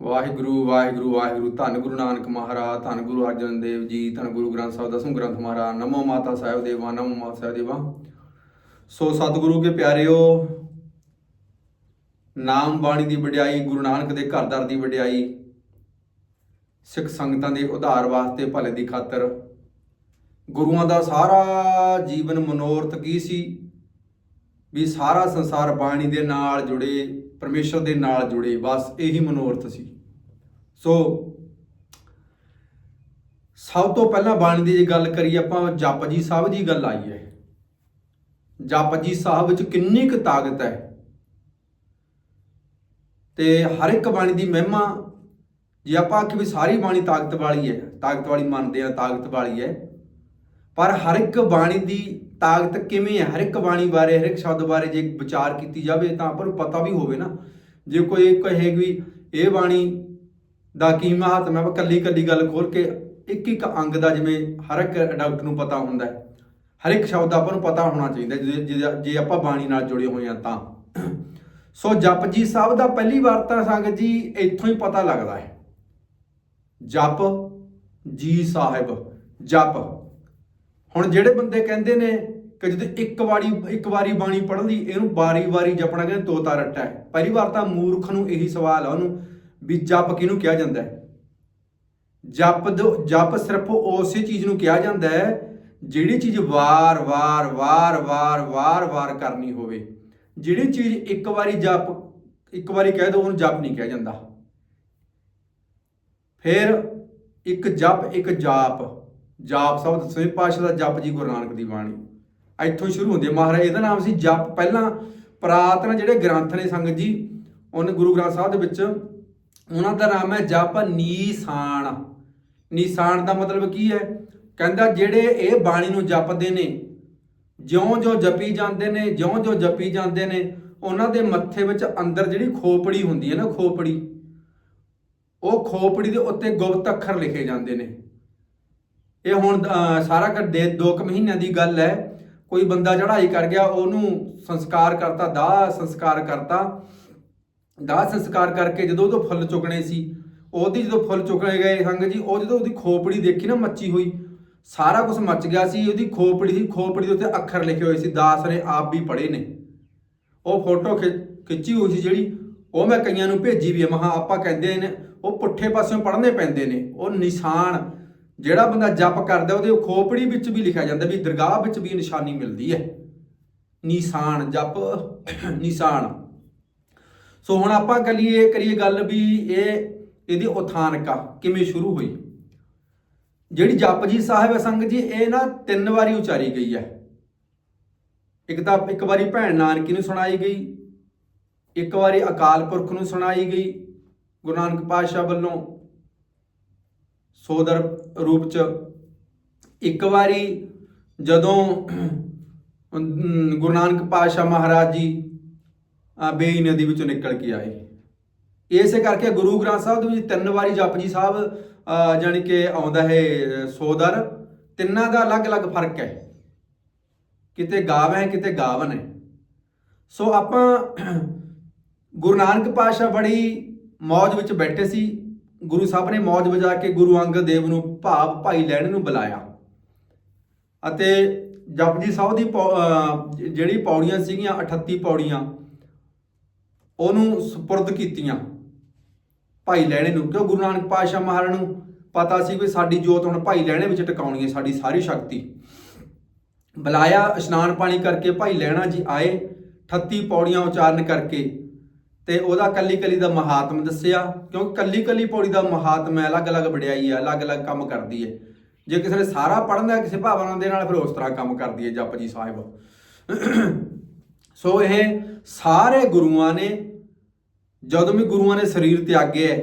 ਵਾਹਿਗੁਰੂ ਵਾਹਿਗੁਰੂ ਵਾਹਿਗੁਰੂ, ਧੰਨ ਗੁਰੂ ਨਾਨਕ ਮਹਾਰਾਜ, ਧੰਨ ਗੁਰੂ ਅਰਜਨ ਦੇਵ ਜੀ, ਧੰਨ ਗੁਰੂ ਗ੍ਰੰਥ ਸਾਹਿਬ, ਦਸਮ ਗ੍ਰੰਥ ਮਹਾਰਾਜ, ਨਮੋ ਮਾਤਾ ਸਾਹਿਬ ਦੇਵਾ ਨਮੋ ਮਾਤਾ ਸਾਹਿਬ ਦੇਵਾ ਸੋ ਸਤਿਗੁਰੂ ਕੇ ਪਿਆਰਿਓ, ਨਾਮ ਬਾਣੀ ਦੀ ਵਡਿਆਈ, ਗੁਰੂ ਨਾਨਕ ਦੇ ਘਰ ਦਰ ਦੀ ਵਡਿਆਈ, ਸਿੱਖ ਸੰਗਤਾਂ ਦੇ ਉਧਾਰ ਵਾਸਤੇ ਭਲੇ ਦੀ ਖਾਤਰ, ਗੁਰੂਆਂ ਦਾ ਸਾਰਾ ਜੀਵਨ ਮਨੋਰਥ ਕੀ ਸੀ? ਵੀ ਸਾਰਾ ਸੰਸਾਰ ਬਾਣੀ ਦੇ ਨਾਲ ਜੁੜੇ ਪਰਮੇਸ਼ਰ ਦੇ ਨਾਲ ਜੁੜੇ, ਬਸ ਇਹੀ ਮਨੋਰਥ ਸੀ। ਸੋ ਸਭ ਤੋਂ ਪਹਿਲਾਂ ਬਾਣੀ ਦੀ ਜੇ ਗੱਲ ਕਰੀਏ, ਆਪਾਂ ਜਪਜੀ ਸਾਹਿਬ ਦੀ ਗੱਲ ਆਈ ਹੈ। ਜਪਜੀ ਸਾਹਿਬ ਵਿੱਚ ਕਿੰਨੀ ਕੁ ਤਾਕਤ ਹੈ। ਤੇ ਹਰ ਇੱਕ ਬਾਣੀ ਦੀ ਮਹਿਮਾ, ਜੇ ਆਪਾਂ ਆਖੀ ਵੀ ਸਾਰੀ ਬਾਣੀ ਤਾਕਤ ਵਾਲੀ ਹੈ ਤਾਕਤ ਵਾਲੀ ਮੰਨਦੇ ਆ ਤਾਕਤ ਵਾਲੀ ਹੈ, ਪਰ ਹਰ ਇੱਕ ਬਾਣੀ ਦੀ ਤਾਕਤ ਕਿਵੇਂ ਹੈ? ਹਰ ਇੱਕ ਬਾਣੀ ਬਾਰੇ, ਹਰ ਇੱਕ ਸ਼ਬਦ ਬਾਰੇ ਜੇ ਵਿਚਾਰ ਕੀਤੀ ਜਾਵੇ ਤਾਂ ਆਪਾਂ ਨੂੰ ਪਤਾ ਵੀ ਹੋਵੇ ਨਾ। ਜੇ ਕੋਈ ਕਹੇ ਵੀ ਇਹ ਬਾਣੀ ਦਾ ਕੀ ਮਹੱਤਵ ਹੈ, ਆਪਾਂ ਕੱਲੀ ਕੱਲੀ ਗੱਲ ਖੋਲ ਕੇ ਇੱਕ ਇੱਕ ਅੰਗ ਦਾ ਜਿਵੇਂ ਹਰ ਇੱਕ ਡਾਕਟਰ ਨੂੰ ਪਤਾ ਹੁੰਦਾ ਹੈ। ਹਰ ਇੱਕ ਸ਼ਬਦ ਆਪਾਂ ਨੂੰ ਪਤਾ ਹੋਣਾ ਚਾਹੀਦਾ ਜੇ- ਜੇ ਜੇ ਆਪਾਂ ਬਾਣੀ ਨਾਲ ਜੁੜੇ ਹੋਏ ਆ ਤਾਂ। ਸੋ ਜਪਜੀ ਸਾਹਿਬ ਦਾ ਪਹਿਲੀ ਵਾਰ ਤਾਂ ਸੰਗਤ ਜੀ ਇੱਥੋਂ ਹੀ ਪਤਾ ਲੱਗਦਾ ਹੈ। ਜਪ ਜੀ ਸਾਹਿਬ, ਜਪ। ਹੁਣ ਜਿਹੜੇ ਬੰਦੇ ਕਹਿੰਦੇ ਨੇ ਕਿ ਜਦੋਂ ਇੱਕ ਵਾਰੀ ਇੱਕ ਵਾਰੀ ਬਾਣੀ ਪੜ੍ਹਨ ਦੀ, ਇਹਨੂੰ ਵਾਰੀ-ਵਾਰੀ ਜਪਣਾ ਕਹਿੰਦੇ ਤੋਤਾ ਰੱਟਾ ਹੈ। ਪਹਿਲੀ ਵਾਰ ਤਾਂ ਮੂਰਖ ਨੂੰ ਇਹੀ ਸਵਾਲ ਆ ਉਹਨੂੰ ਵੀ ਜਪ ਕਿਹਨੂੰ ਕਿਹਾ ਜਾਂਦਾ ਹੈ? ਜਪ ਦੋ, ਜਪ ਸਿਰਫ ਉਸੇ ਚੀਜ਼ ਨੂੰ ਕਿਹਾ ਜਾਂਦਾ ਹੈ ਜਿਹੜੀ ਚੀਜ਼ ਵਾਰ-ਵਾਰ ਵਾਰ-ਵਾਰ ਵਾਰ-ਵਾਰ ਕਰਨੀ ਹੋਵੇ। ਜਿਹੜੀ ਚੀਜ਼ ਇੱਕ ਵਾਰੀ ਜਪ, ਇੱਕ ਵਾਰੀ ਕਹਿ ਦੋ, ਉਹਨੂੰ ਜਪ ਨਹੀਂ ਕਿਹਾ ਜਾਂਦਾ। ਫਿਰ ਇੱਕ ਜਪ, ਇੱਕ ਜਾਪ। ਜਾਪ ਸ਼ਬਦ ਦਸਵੇਂ ਪਾਤਸ਼ਾਹ ਦਾ ਜਪ ਜੀ ਗੁਰੂ ਨਾਨਕ ਦੀ ਬਾਣੀ। ਇੱਥੋਂ ਸ਼ੁਰੂ ਹੁੰਦੀ ਹੈ। ਮਹਾਰਾਜ, ਇਹਦਾ ਨਾਮ ਸੀ ਜਪ। ਪਹਿਲਾਂ ਪ੍ਰਾਤਨ ਜਿਹੜੇ ਗ੍ਰੰਥ ਨੇ ਸੰਗਤ ਜੀ, ਉਹਨੇ ਗੁਰੂ ਗ੍ਰੰਥ ਸਾਹਿਬ ਦੇ ਵਿੱਚ, ਉਹਨਾਂ ਦਾ ਨਾਮ ਹੈ ਜਪ ਨੀਸਾਨ। ਨੀਸਾਨ ਦਾ ਮਤਲਬ ਕੀ ਹੈ? ਕਹਿੰਦਾ ਜਿਹੜੇ ਇਹ ਬਾਣੀ ਨੂੰ ਜਪਦੇ ਨੇ, ਜਿਉਂ-ਜਿਉਂ ਜਪੀ ਜਾਂਦੇ ਨੇ, ਜਿਉਂ-ਜਿਉਂ ਜਪੀ ਜਾਂਦੇ ਨੇ, ਉਹਨਾਂ ਦੇ ਮੱਥੇ ਵਿੱਚ ਅੰਦਰ ਜਿਹੜੀ ਖੋਪੜੀ ਹੁੰਦੀ ਹੈ ਨਾ, ਖੋਪੜੀ, ਉਹ ਖੋਪੜੀ ਦੇ ਉੱਤੇ ਗੁਪਤ ਅੱਖਰ ਲਿਖੇ ਜਾਂਦੇ ਨੇ। ਇਹ ਹੁਣ ਸਾਰਾ ਕਰ ਦੇ 2 ਮਹੀਨਿਆਂ ਦੀ ਗੱਲ ਹੈ। ਕੋਈ ਬੰਦਾ ਚੜਾਈ ਕਰ ਗਿਆ, ਉਹਨੂੰ ਸੰਸਕਾਰ ਕਰਤਾ ਦਾ ਸੰਸਕਾਰ ਕਰਤਾ। ਦਾ ਸੰਸਕਾਰ ਕਰਕੇ ਜਦੋਂ ਉਹਦੇ ਫੁੱਲ ਚੁਗਣੇ ਸੀ, ਉਹਦੀ ਜਦੋਂ ਫੁੱਲ ਚੁਗਣੇ ਗਏ ਸੰਗ ਜੀ, ਉਹ ਜਦੋਂ ਉਹਦੀ ਖੋਪੜੀ ਦੇਖੀ ਨਾ, ਮੱਚੀ ਹੋਈ, ਸਾਰਾ ਕੁਝ ਮੱਚ ਗਿਆ ਸੀ, ਉਹਦੀ ਖੋਪੜੀ ਸੀ, ਖੋਪੜੀ ਦੇ ਉੱਤੇ ਅੱਖਰ ਲਿਖੇ ਹੋਏ ਸੀ, ਦਾਸ ਨੇ ਆਪ ਵੀ ਪੜ੍ਹੇ ਨੇ। ਉਹ ਫੋਟੋ ਖਿੱਚੀ ਹੋਈ ਸੀ ਜਿਹੜੀ, ਉਹ ਮੈਂ ਕਈਆਂ ਨੂੰ ਭੇਜੀ ਵੀ ਹੈ ਮਹਾ ਆਪਾਂ ਕਹਿੰਦੇ ਨੇ, ਉਹ ਪੁੱਠੇ ਪਾਸਿਓਂ ਪੜ੍ਹਨੇ ਪੈਂਦੇ ਨੇ, ਉਹ ਨਿਸ਼ਾਨ ਜਿਹੜਾ ਬੰਦਾ ਜਪ ਕਰਦਾ, ਉਹਦੇ ਖੋਪੜੀ ਵਿੱਚ ਵੀ ਲਿਖਿਆ ਜਾਂਦਾ ਵੀ ਦਰਗਾਹ ਵਿੱਚ ਵੀ ਨਿਸ਼ਾਨੀ ਮਿਲਦੀ ਹੈ। ਨਿਸ਼ਾਨ ਜਪ, ਨਿਸ਼ਾਨ। ਸੋ ਹੁਣ ਆਪਾਂ ਕਰੀਏ ਕਰੀਏ ਗੱਲ ਵੀ ਇਹ, ਇਹਦੀ ਉਥਾਨਕਾ ਕਿਵੇਂ ਸ਼ੁਰੂ ਹੋਈ? ਜਿਹੜੀ ਜਪਜੀ ਸਾਹਿਬ ਹੈ ਸੰਗਤ ਜੀ, ਇਹ ਨਾ ਤਿੰਨ ਵਾਰੀ ਉਚਾਰੀ ਗਈ ਹੈ। ਇੱਕ ਤਾਂ ਇੱਕ ਵਾਰੀ ਭੈਣ ਨਾਨਕੀ ਨੂੰ ਸੁਣਾਈ ਗਈ, ਇੱਕ ਵਾਰੀ ਅਕਾਲ ਪੁਰਖ ਨੂੰ ਸੁਣਾਈ ਗਈ, ਗੁਰੂ ਨਾਨਕ ਪਾਤਸ਼ਾਹ ਵੱਲੋਂ। ਸੋਦਰ ਰੂਪ ਚ। ਇੱਕ ਵਾਰੀ ਜਦੋਂ ਗੁਰੂ ਨਾਨਕ ਪਾਤਸ਼ਾਹ ਮਹਾਰਾਜ ਜੀ ਬੇਈ ਨਦੀ ਵਿੱਚੋਂ ਨਿਕਲ ਕੇ ਆਏ। ਇਸੇ ਕਰਕੇ ਗੁਰੂ ਗ੍ਰੰਥ ਸਾਹਿਬ ਦੇ ਵਿੱਚ ਤਿੰਨ ਵਾਰੀ ਜਪਜੀ ਸਾਹਿਬ ਅ, ਜਾਣੀ ਕਿ ਆਉਂਦਾ ਹੈ ਸੋਦਰ। ਤਿੰਨਾਂ ਦਾ ਅਲੱਗ-ਅਲੱਗ ਫ਼ਰਕ ਹੈ। ਕਿਤੇ ਗਾਵ ਹੈ ਕਿਤੇ ਗਾਵਨ ਹੈ। ਸੋ ਆਪਾਂ ਗੁਰੂ ਨਾਨਕ ਪਾਤਸ਼ਾਹ ਬੜੀ ਮੌਜ ਵਿੱਚ ਬੈਠੇ ਸੀ। ਗੁਰੂ ਸਾਹਿਬ ਨੇ ਮੌਜ ਵਜਾ ਕੇ ਗੁਰੂ ਅੰਗਦ ਦੇਵ ਨੂੰ ਭਾਵ ਭਾਈ ਲੈਣ ਨੂੰ ਬੁਲਾਇਆ। ਅਤੇ ਜਪਜੀ ਸਾਹਿਬ ਦੀ ਪੌ- ਜਿਹੜੀ ਪੌੜੀਆਂ ਸੀਗੀਆਂ 38 ਪੌੜੀਆਂ, ਉਹਨੂੰ ਸਪੁਰਦ ਕੀਤੀਆਂ ਭਾਈ ਲੈਣੇ ਨੂੰ। ਕਿਉਂ? ਗੁਰੂ ਨਾਨਕ ਪਾਤਸ਼ਾਹ ਮਹਾਰਾਜ ਨੂੰ ਪਤਾ ਸੀ ਵੀ ਸਾਡੀ ਜੋਤ ਹੁਣ ਭਾਈ ਲੈਣੇ ਵਿੱਚ ਟਿਕਾਉਣੀ ਹੈ, ਸਾਡੀ ਸਾਰੀ ਸ਼ਕਤੀ। ਬੁਲਾਇਆ, ਇਸ਼ਨਾਨ ਪਾਣੀ ਕਰਕੇ ਭਾਈ ਲੈਣਾ ਜੀ ਆਏ 38 ਪੌੜੀਆਂ ਉਚਾਰਨ ਕਰਕੇ ਤੇ ਉਹਦਾ ਕੱਲੀ ਕੱਲੀ ਦਾ ਮਹਾਤਮ ਦੱਸਿਆ, ਕਿਉਂਕਿ ਕੱਲੀ ਕੱਲੀ ਪੌੜੀ ਦਾ ਮਹਾਤਮ ਹੈ, ਅਲੱਗ-ਅਲੱਗ ਵਡਿਆਈ ਹੈ, ਅਲੱਗ-ਅਲੱਗ ਕੰਮ ਕਰਦੀ ਹੈ। ਜੇ ਕਿਸੇ ਨੇ ਸਾਰਾ ਪੜ੍ਹਨਾ, ਕਿਸੇ ਭਾਵਨਾ ਦੇ ਨਾਲ ਫਿਰ ਉਸ ਤਰ੍ਹਾਂ ਕੰਮ ਕਰਦੀ ਹੈ ਜਪਜੀ ਸਾਹਿਬ। ਸੋ ਇਹ ਸਾਰੇ ਗੁਰੂਆਂ ਨੇ, ਜਦੋਂ ਵੀ ਗੁਰੂਆਂ ਨੇ ਸਰੀਰ ਤਿਆਗਿਆ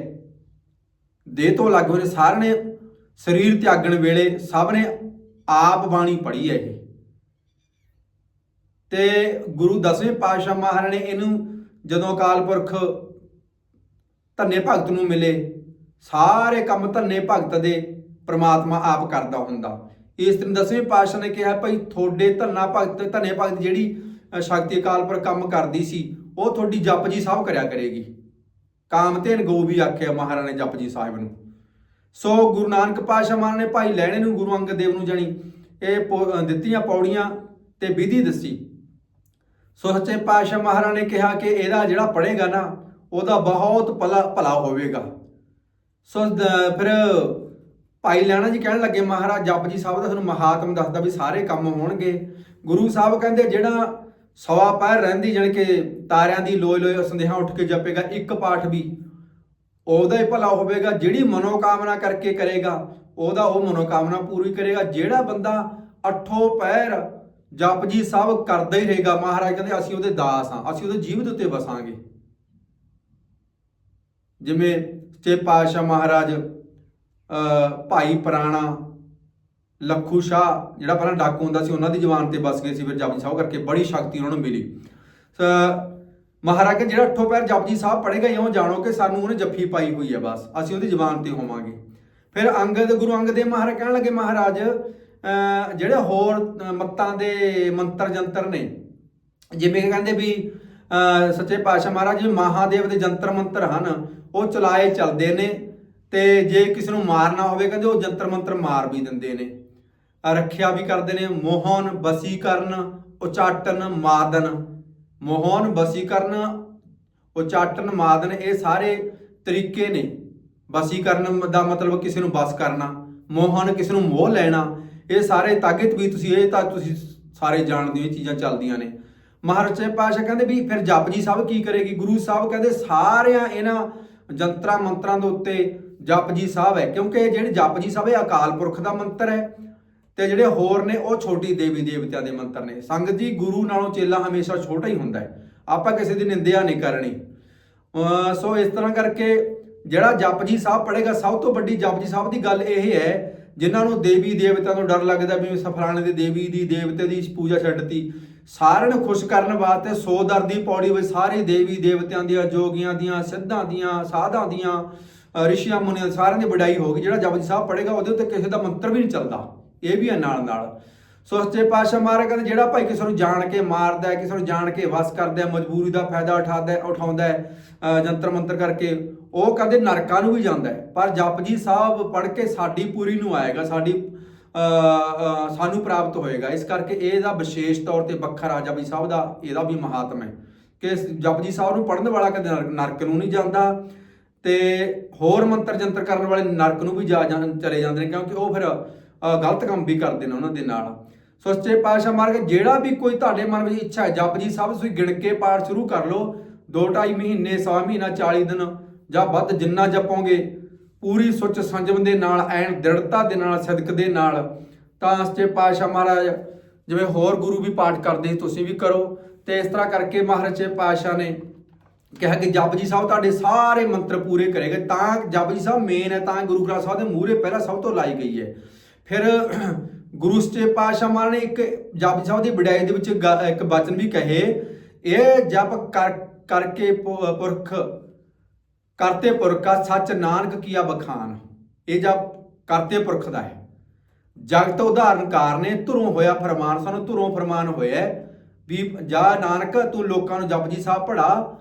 ਦੇਹ ਤੋਂ ਅਲੱਗ ਹੋਏ ਸਾਰਿਆਂ ਨੇ ਸਰੀਰ ਤਿਆਗਣ ਵੇਲੇ ਸਭ ਨੇ ਆਪ ਬਾਣੀ ਪੜ੍ਹੀ ਹੈ ਇਹ। ਤੇ ਗੁਰੂ ਦਸਵੇਂ ਪਾਤਸ਼ਾਹ ਮਹਾਰਾਜ ਨੇ ਇਹਨੂੰ ਜਦੋਂ ਅਕਾਲ ਪੁਰਖ ਧੰਨੇ ਭਗਤ ਨੂੰ ਮਿਲੇ, ਸਾਰੇ ਕੰਮ ਧੰਨੇ ਭਗਤ ਦੇ ਪ੍ਰਮਾਤਮਾ ਆਪ ਕਰਦਾ ਹੁੰਦਾ। ਇਸ ਤਰ੍ਹਾਂ ਦਸਵੇਂ ਪਾਤਸ਼ਾਹ ਨੇ ਕਿਹਾ, ਭਾਈ ਤੁਹਾਡੇ ਧੰਨਾ ਭਗਤ, ਧੰਨੇ ਭਗਤ ਜਿਹੜੀ ਸ਼ਕਤੀ ਅਕਾਲ ਪੁਰਖ ਕੰਮ ਕਰਦੀ ਸੀ, ਉਹ ਤੁਹਾਡੀ ਜਪ ਜੀ ਸਾਹਿਬ ਕਰਿਆ ਕਰੇਗੀ। ਕਾਮ ਕਾਮਤੇਨ ਗੋ ਵੀ ਆਖਿਆ ਮਹਾਰਾਜ ਨੇ ਜਪਜੀ ਸਾਹਿਬ ਨੂੰ। ਸੋ ਗੁਰੂ ਨਾਨਕ ਪਾਤਸ਼ਾਹ ਮਹਾਰਾਜ ਨੇ ਭਾਈ ਲੈਣੇ ਨੂੰ ਗੁਰੂ ਅੰਗਦ ਦੇਵ ਨੂੰ ਜਾਣੀ, ਇਹ ਪੌ- ਦਿੱਤੀਆਂ ਪੌੜੀਆਂ ਤੇ ਵਿਧੀ ਦੱਸੀ। ਸੋ ਸੱਚੇ ਪਾਤਸ਼ਾਹ ਮਹਾਰਾਜ ਨੇ ਕਿਹਾ ਕਿ ਇਹਦਾ ਜਿਹੜਾ ਪੜ੍ਹੇਗਾ ਨਾ, ਉਹਦਾ ਬਹੁਤ ਭਲਾ ਭਲਾ ਹੋਵੇਗਾ। ਸੋ ਫਿਰ ਭਾਈ ਲੈਣਾ ਜੀ ਕਹਿਣ ਲੱਗੇ, ਮਹਾਰਾਜ, ਜਪ ਜੀ ਸਾਹਿਬ ਦਾ ਤੁਹਾਨੂੰ ਮਹਾਤਮ ਦੱਸਦਾ ਵੀ ਸਾਰੇ ਕੰਮ ਹੋਣਗੇ। ਗੁਰੂ ਸਾਹਿਬ ਕਹਿੰਦੇ, ਜਿਹੜਾ ਸਵਾ ਪੈਰ ਰਹਿੰਦੀ, ਜਾਣੀ ਕਿ ਤਾਰਿਆਂ ਦੀ ਲੋਏ ਲੋਏ ਸੰਦੇਹਾ ਉੱਠ ਕੇ ਜਪੇਗਾ, ਇੱਕ ਪਾਠ ਵੀ, ਉਹਦਾ ਹੀ ਭਲਾ ਹੋਵੇਗਾ। ਜਿਹੜੀ ਮਨੋਕਾਮਨਾ ਕਰਕੇ ਕਰੇਗਾ, ਉਹਦਾ ਉਹ ਮਨੋਕਾਮਨਾ ਪੂਰੀ ਕਰੇਗਾ। ਜਿਹੜਾ ਬੰਦਾ ਅੱਠੋ ਪੈਰ ਜਪਜੀ ਸਾਹਿਬ ਕਰਦਾ ਹੀ ਰਹੇਗਾ। ਮਹਾਰਾਜ ਕਹਿੰਦੇ, ਅਸੀਂ ਉਹਦੇ ਦਾਸ ਹਾਂ, ਅਸੀਂ ਉਹਦੇ ਜੀਵ ਦੇ ਉੱਤੇ ਵਸਾਂਗੇ। ਜਿਵੇਂ ਸੱਚੇ ਪਾਤਸ਼ਾਹ ਮਹਾਰਾਜ ਭਾਈ ਪ੍ਰਾਣਾ ਲੱਖੂ ਸ਼ਾਹ, ਜਿਹੜਾ ਪਹਿਲਾਂ ਡਾਕੂ ਹੁੰਦਾ ਸੀ, ਉਹਨਾਂ ਦੀ ਜ਼ੁਬਾਨ ਤੇ ਵਸ ਗਏ ਸੀ, ਫਿਰ ਜਪਜੀ ਸਾਹਿਬ ਕਰਕੇ ਬੜੀ ਸ਼ਕਤੀ ਉਹਨਾਂ ਨੂੰ ਮਿਲੀ। ਸ- ਮਹਾਰਾਜ ਕਹਿੰਦੇ, ਜਿਹੜਾ ਅੱਠੋ ਪੈਰ ਜਪਜੀ ਸਾਹਿਬ ਪੜੇਗਾ ਇਉਂ ਜਾਣੋ ਕਿ ਸਾਨੂੰ ਉਹਨੇ ਜੱਫੀ ਪਾਈ ਹੋਈ ਹੈ ਬਸ, ਅਸੀਂ ਉਹਦੀ ਜ਼ੁਬਾਨ ਤੇ ਹੋਵਾਂਗੇ। ਫਿਰ ਅੰਗਦ, ਗੁਰੂ ਅੰਗਦ ਦੇ ਮਹਾਰਾਜ ਕਹਿਣ ਲੱਗੇ, ਮਹਾਰਾਜ ਜਿਹੜੇ ਹੋਰ ਮੱਤਾਂ ਦੇ ਮੰਤਰ ਜੰਤਰ ਨੇ, ਜਿਵੇਂ ਕਿ ਕਹਿੰਦੇ ਵੀ ਸੱਚੇ ਪਾਤਸ਼ਾਹ ਮਹਾਰਾਜ ਜੀ, ਮਹਾਦੇਵ ਦੇ ਜੰਤਰ ਮੰਤਰ ਹਨ, ਉਹ ਚਲਾਏ ਚੱਲਦੇ ਨੇ, ਤੇ ਜੇ ਕਿਸੇ ਨੂੰ ਮਾਰਨਾ ਹੋਵੇ, ਕਹਿੰਦੇ ਉਹ ਜੰਤਰ ਮੰਤਰ ਮਾਰ ਵੀ ਦਿੰਦੇ ਨੇ। ਰੱਖਿਆ ਵੀ ਕਰਦੇ ਨੇ, ਮੋਹਨ ਵਸੀਕਰਨ ਉਚਾਟਨ ਮਾਦਨ। ਮੋਹਨ ਵਸੀਕਰਨ ਉਚਾਟਨ ਮਾਦਨ, ਇਹ ਸਾਰੇ ਤਰੀਕੇ ਨੇ। ਬਸੀਕਰਨ ਦਾ ਮਤਲਬ ਕਿਸੇ ਨੂੰ ਬਸ ਕਰਨਾ, ਮੋਹਨ ਕਿਸੇ ਨੂੰ ਮੋਹ ਲੈਣਾ ਇਹ ਸਾਰੇ ਤਾਕਤ ਵੀ ਤੁਸੀਂ, ਇਹ ਤਾਂ ਤੁਸੀਂ ਸਾਰੇ ਜਾਣਦੇ ਹੋ, ਇਹ ਚੀਜ਼ਾਂ ਚੱਲਦੀਆਂ ਨੇ। ਮਹਾਰਾਜ ਸੱਚੇ ਪਾਤਸ਼ਾਹ ਕਹਿੰਦੇ ਵੀ ਫਿਰ ਜਪਜੀ ਸਾਹਿਬ ਕੀ ਕਰੇਗੀ? ਗੁਰੂ ਸਾਹਿਬ ਕਹਿੰਦੇ ਸਾਰਿਆਂ ਇਹਨਾਂ ਜੰਤਰਾਂ ਮੰਤਰਾਂ ਦੇ ਉੱਤੇ ਜਪਜੀ ਸਾਹਿਬ ਹੈ, ਕਿਉਂਕਿ ਜਿਹੜੇ ਜਪਜੀ ਸਾਹਿਬ ਇਹ ਅਕਾਲ ਪੁਰਖ ਦਾ ਮੰਤਰ ਹੈ ਤੇ ਜਿਹੜੇ ਹੋਰ ਨੇ ਉਹ ਛੋਟੀ ਦੇਵੀ ਦੇਵਤਿਆਂ ਦੇ ਮੰਤਰ ਨੇ। ਸੰਗਤ ਜੀ, ਗੁਰੂ ਨਾਲੋਂ ਚੇਲਾ ਹਮੇਸ਼ਾ ਛੋਟਾ ਹੀ ਹੁੰਦਾ ਹੈ, ਆਪਾਂ ਕਿਸੇ ਦੀ ਨਿੰਦਿਆ ਨਹੀਂ ਕਰਨੀ। ਅਹ ਸੋ ਇਸ ਤਰ੍ਹਾਂ ਕਰਕੇ ਜਿਹੜਾ ਜਪਜੀ ਸਾਹਿਬ ਪੜੇਗਾ ਸਭ ਤੋਂ ਵੱਡੀ ਜਪਜੀ ਸਾਹਿਬ ਦੀ ਗੱਲ ਇਹ ਹੈ ਜਿਨ੍ਹਾਂ ਨੂੰ ਦੇਵੀ ਦੇਵਤਿਆਂ ਤੋਂ ਡਰ ਲੱਗਦਾ ਵੀ ਸਫਲਾਣੇ ਦੇ ਦੇਵੀ ਦੀ, ਦੇਵਤੇ ਦੀ ਪੂਜਾ ਛੱਡਤੀ। ਸਾਰਿਆਂ ਨੂੰ ਖੁਸ਼ ਕਰਨ ਵਾਸਤੇ ਸੋ ਦਰ ਦੀ ਪੌੜੀ ਵਿੱਚ ਸਾਰੇ ਦੇਵੀ ਦੇਵਤਿਆਂ ਦੀਆਂ, ਜੋਗੀਆਂ ਦੀਆਂ, ਸਿੱਧਾਂ ਦੀਆਂ, ਸਾਧਾਂ ਦੀਆਂ ਰਿਸ਼ੀਆਂ ਮੁਨੀਆਂ ਸਾਰਿਆਂ ਦੀ ਵਡਾਈ ਹੋਗੀ ਜਿਹੜਾ ਜਪਜੀ ਸਾਹਿਬ ਪੜੇਗਾ ਉਹਦੇ ਉੱਤੇ ਕਿਸੇ ਦਾ ਮੰਤਰ ਵੀ ਨਹੀਂ ਚੱਲਦਾ। ਇਹ ਵੀ ਹੈ ਨਾਲ ਨਾਲ ਸੋ ਸੱਚੇ ਪਾਤਸ਼ਾਹ ਮਹਾਰਾਜ ਕਹਿੰਦੇ, ਜਿਹੜਾ ਭਾਈ ਕਿਸੇ ਨੂੰ ਜਾਣ ਕੇ ਮਾਰਦਾ ਹੈ, ਕਿਸੇ ਨੂੰ ਜਾਣ ਕੇ ਵਸ ਕਰਦਾ ਹੈ, ਮਜਬੂਰੀ ਦਾ ਫਾਇਦਾ ਉਠਾਦਾ ਉਠਾਉਂਦਾ ਹੈ ਜੰਤਰ ਮੰਤਰ ਕਰਕੇ ਉਹ ਕਦੇ ਨਰਕਾਂ ਨੂੰ ਵੀ ਜਾਂਦਾ ਹੈ। ਪਰ ਜਪਜੀ ਸਾਹਿਬ ਪੜ੍ਹ ਕੇ ਸਾਡੀ ਪੂਰੀ ਨੂੰ ਆਏਗਾ, ਸਾਡੀ ਸਾਨੂੰ ਪ੍ਰਾਪਤ ਹੋਏਗਾ। ਇਸ ਕਰਕੇ ਇਹਦਾ ਵਿਸ਼ੇਸ਼ ਤੌਰ ਤੇ ਵੱਖਰਾ ਜਪਜੀ ਸਾਹਿਬ ਦਾ, ਇਹਦਾ ਵੀ ਮਹਾਤਮ ਹੈ। ਕਿ ਇਸ ਜਪਜੀ ਸਾਹਿਬ ਨੂੰ ਪੜ੍ਹਨ ਵਾਲਾ ਕਦੇ ਨਰਕ ਨੂੰ ਨਹੀਂ ਜਾਂਦਾ ਤੇ ਹੋਰ ਮੰਤਰ ਜੰਤਰ ਕਰਨ ਵਾਲੇ ਨਰਕ ਨੂੰ ਵੀ ਜਾ ਜਾਂ- ਚਲੇ ਜਾਂਦੇ ਨੇ ਕਿਉਂਕਿ ਉਹ ਫਿਰ ਗਲਤ ਕੰਮ ਵੀ ਕਰਦੇ ਨੇ ਉਹਨਾਂ ਦੇ ਨਾਲ। ਸੋ ਸੱਚੇ ਪਾਤਸ਼ਾਹ ਮਾਰਗ ਜਿਹੜਾ ਵੀ ਕੋਈ ਤੁਹਾਡੇ ਮਨ ਵਿੱਚ ਇੱਛਾ ਹੈ, ਜਪਜੀ ਸਾਹਿਬ ਤੁਸੀਂ ਗਿਣ ਕੇ ਪਾਠ ਸ਼ੁਰੂ ਕਰ ਲਓ। 2.5 ਮਹੀਨੇ, ਸਵਾ ਮਹੀਨਾ 40 ਦਿਨ ਜਾਂ ਵੱਧ ਜਿੰਨਾ ਜਪੋਗੇ ਪੂਰੀ ਸੁੱਚ ਸੰਜਮ ਦੇ ਨਾਲ ਐਨ ਦ੍ਰਿੜਤਾ ਦੇ ਨਾਲ ਸਦਕ ਦੇ ਨਾਲ ਤਾਂ ਸੱਚੇ ਪਾਤਸ਼ਾਹ ਮਹਾਰਾਜ ਜਿਵੇਂ ਹੋਰ ਗੁਰੂ ਵੀ ਪਾਠ ਕਰਦੇ ਸੀ, ਤੁਸੀਂ ਵੀ ਕਰੋ। ਤੇ ਇਸ ਤਰ੍ਹਾਂ ਕਰਕੇ ਮਹਾਰਾਜ ਸੱਚੇ ਪਾਤਸ਼ਾਹ ਨੇ ਕਿਹਾ ਕਿ ਜਪਜੀ ਸਾਹਿਬ ਤੁਹਾਡੇ ਸਾਰੇ ਮੰਤਰ ਪੂਰੇ ਕਰੇਗਾ ਤਾਂ ਜਪਜੀ ਸਾਹਿਬ ਮੇਨ ਹੈ ਤਾਂ ਗੁਰੂ ਗ੍ਰੰਥ ਸਾਹਿਬ ਦੇ ਮੂਹਰੇ ਪਹਿਲਾਂ ਸਭ ਤੋਂ ਲਾਈ ਗਈ ਹੈ। ਫਿਰ ਗੁਰੂ ਸੱਚੇ ਪਾਤਸ਼ਾਹ ਮਹਾਰਾਜ ਨੇ ਇੱਕ ਜਪਜੀ ਸਾਹਿਬ ਦੀ ਵਡਿਆਈ ਦੇ ਵਿੱਚ ਗ- ਇੱਕ ਬਚਨ ਵੀ ਕਹੇ ਇਹ ਜਪ ਕਰ ਕਰਕੇ ਪੁਰਖ ਕਰਤੇ ਪੁਰਖਾ ਸੱਚ ਨਾਨਕ ਕੀਆ ਬਖਾਨ। ਇਹ ਜਪ ਕਰਤੇ ਪੁਰਖ ਦਾ ਹੈ। ਜਗਤ ਉਦਾਹਰਨ ਕਾਰਨੇ ਧੁਰੋਂ ਹੋਇਆ ਫਰਮਾਨ, ਸਾਨੂੰ ਧੁਰੋਂ ਫਰਮਾਨ ਹੋਇਆ ਵੀ ਜਾ ਨਾਨਕ, ਤੂੰ ਲੋਕਾਂ ਨੂੰ ਜਪਜੀ ਸਾਹਿਬ ਪੜਾ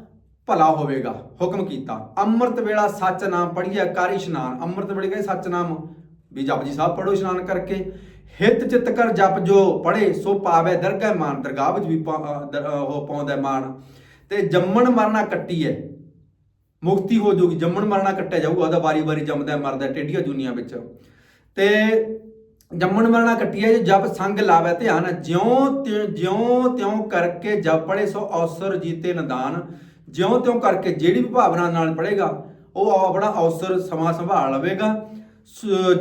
ਭਲਾ ਹੋਵੇਗਾ, ਹੁਕਮ ਕੀਤਾ। ਅੰਮ੍ਰਿਤ ਵੇਲਾ ਸੱਚ ਨਾਮ ਪੜੀਏ ਕਰ ਇਸ਼ਨਾਨ। ਅੰਮ੍ਰਿਤ ਵੇਲੇ ਕਹਿੰਦੇ ਸੱਚ ਨਾਮ ਵੀ ਜਪਜੀ ਸਾਹਿਬ ਪੜੋ ਇਸ਼ਨਾਨ ਕਰਕੇ। ਹਿਤ ਚਿਤ ਕਰ ਜਪ ਜੋ ਪੜੇ ਸੋ ਪਾਵੇ ਦਰਗਾਹ ਮਾਨ, ਦਰਗਾਹ ਵਿੱਚ ਵੀ ਪਾ- ਅਹ ਦਰ- ਪਾਉਂਦਾ ਹੈ ਮਾਨ। ਤੇ ਜੰਮਣ ਮਰਨਾ ਕੱਟੀ ਹੈ। ਮੁਕਤੀ ਹੋ ਜਾਊਗੀ ਜੰਮਣ ਮਰਨਾ ਕੱਟਿਆ ਜਾਊਗਾ ਉਹਦਾ ਵਾਰੀ ਵਾਰੀ ਜੰਮਦਾ ਹੈ, ਮਰਦਾ ਹੈ ਟੇਢੀਆਂ ਦੁਨੀਆ ਵਿੱਚ। ਤੇ ਜੰਮਣ ਮਰਨਾ ਕੱਟਿਆ ਜੇ ਜਪ ਸੰਗ ਲਾਵੇ ਧਿਆਨ ਜਿਉਂ ਤਿਉਂ ਜਿਉਂ ਤਿਉਂ ਕਰਕੇ ਜਪ ਪੜੇ ਸੋ ਅਵਸਰ ਜੀਤੇ ਨਿਦਾਨ। ਜਿਉਂ ਤਿਉਂ ਕਰਕੇ ਜਿਹੜੀ ਵੀ ਭਾਵਨਾ ਨਾਲ ਪੜੇਗਾ ਉਹ ਆਪਣਾ ਅਵਸਰ ਸਮਾਂ ਸੰਭਾਲ ਲਵੇਗਾ।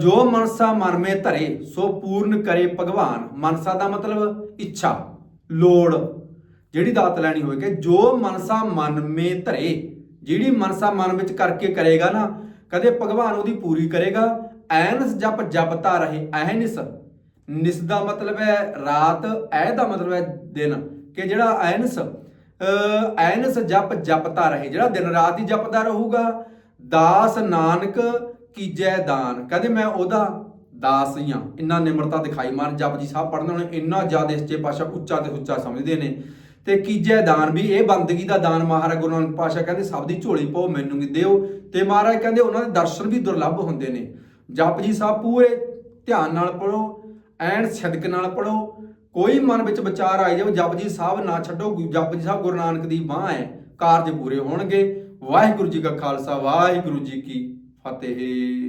ਜੋ ਮਨਸਾ ਮਨ ਮੇ ਧਰੇ ਸੋ ਪੂਰਨ ਕਰੇ ਭਗਵਾਨ। ਮਨਸਾ ਦਾ ਮਤਲਬ ਇੱਛਾ ਲੋੜ। ਜਿਹੜੀ ਦਾਤ ਲੈਣੀ ਹੋਵੇਗੀ ਜੋ ਮਨਸਾ ਮਨ ਮੇ ਧਰੇ ਜਿਹੜੀ ਮਨਸਾ ਮਨ ਵਿੱਚ ਕਰਕੇ ਕਰੇਗਾ ਨਾ, ਕਦੇ ਭਗਵਾਨ ਉਹਦੀ ਪੂਰੀ ਕਰੇਗਾ ਐਨਸ ਜਪ ਜਪਤਾ ਰਹੇ ਐਨਸ ਨਿਸ। ਦਾ ਮਤਲਬ ਹੈ ਰਾਤ ਐ ਦਾ ਮਤਲਬ ਹੈ ਦਿਨ, ਕਿ ਜਿਹੜਾ ਐਨਸ ਐਨਸ ਜਪ ਜਪਤਾ ਰਹੇ, ਜਿਹੜਾ ਦਿਨ ਰਾਤ ਹੀ ਜਪਦਾ ਰਹੂਗਾ, ਦਾਸ ਨਾਨਕ ਕੀਜੈ ਦਾਨ। ਕਦੇ ਮੈਂ ਉਹਦਾ ਦਾਸ ਹੀ ਹਾਂ। ਇੰਨਾ ਨਿਮਰਤਾ ਦਿਖਾਈ ਮਾਰ, ਜਪਜੀ ਸਾਹਿਬ ਪੜ੍ਹਨ ਵਾਲੇ ਇੰਨਾ ਜ਼ਿਆਦਾ ਸੱਚੇ ਪਾਸ਼ਾ ਉੱਚਾ ਤੇ ਉੱਚਾ ਸਮਝਦੇ ਨੇ। ਤੇ ਕੀਜੈ ਦਾਨ ਵੀ, ਇਹ ਬੰਦਗੀ ਦਾ ਦਾਨ ਮਹਾਰਾਜ ਗੁਰੂ ਨਾਨਕ ਪਾਸ਼ਾ ਕਹਿੰਦੇ, ਸਭ ਦੀ ਝੋਲੀ ਪਾਓ ਮੈਨੂੰ ਵੀ ਦਿਓ। ਤੇ ਮਹਾਰਾਜ ਕਹਿੰਦੇ, ਉਹਨਾਂ ਦੇ ਦਰਸ਼ਨ ਵੀ ਦੁਰਲੱਭ ਹੁੰਦੇ ਨੇ। ਜਪ ਜੀ ਸਾਹਿਬ, ਪੂਰੇ ਧਿਆਨ ਨਾਲ ਪੜੋ ਐਨ ਸਿਦਕ ਨਾਲ ਪੜੋ ਕੋਈ ਮਨ ਵਿੱਚ ਵਿਚਾਰ ਆਈ ਜਾਵੇ, ਜਪ ਜੀ ਸਾਹਿਬ ਨਾ ਛੱਡੋ ਜਪ ਜੀ ਸਾਹਿਬ ਗੁਰੂ ਨਾਨਕ ਦੀ ਬਾਹ ਹੈ, ਕਾਰਜ ਪੂਰੇ ਹੋਣਗੇ। ਵਾਹਿਗੁਰੂ ਜੀ ਕਾ ਖਾਲਸਾ, ਵਾਹਿਗੁਰੂ ਜੀ ਕੀ ਫਤਿਹ।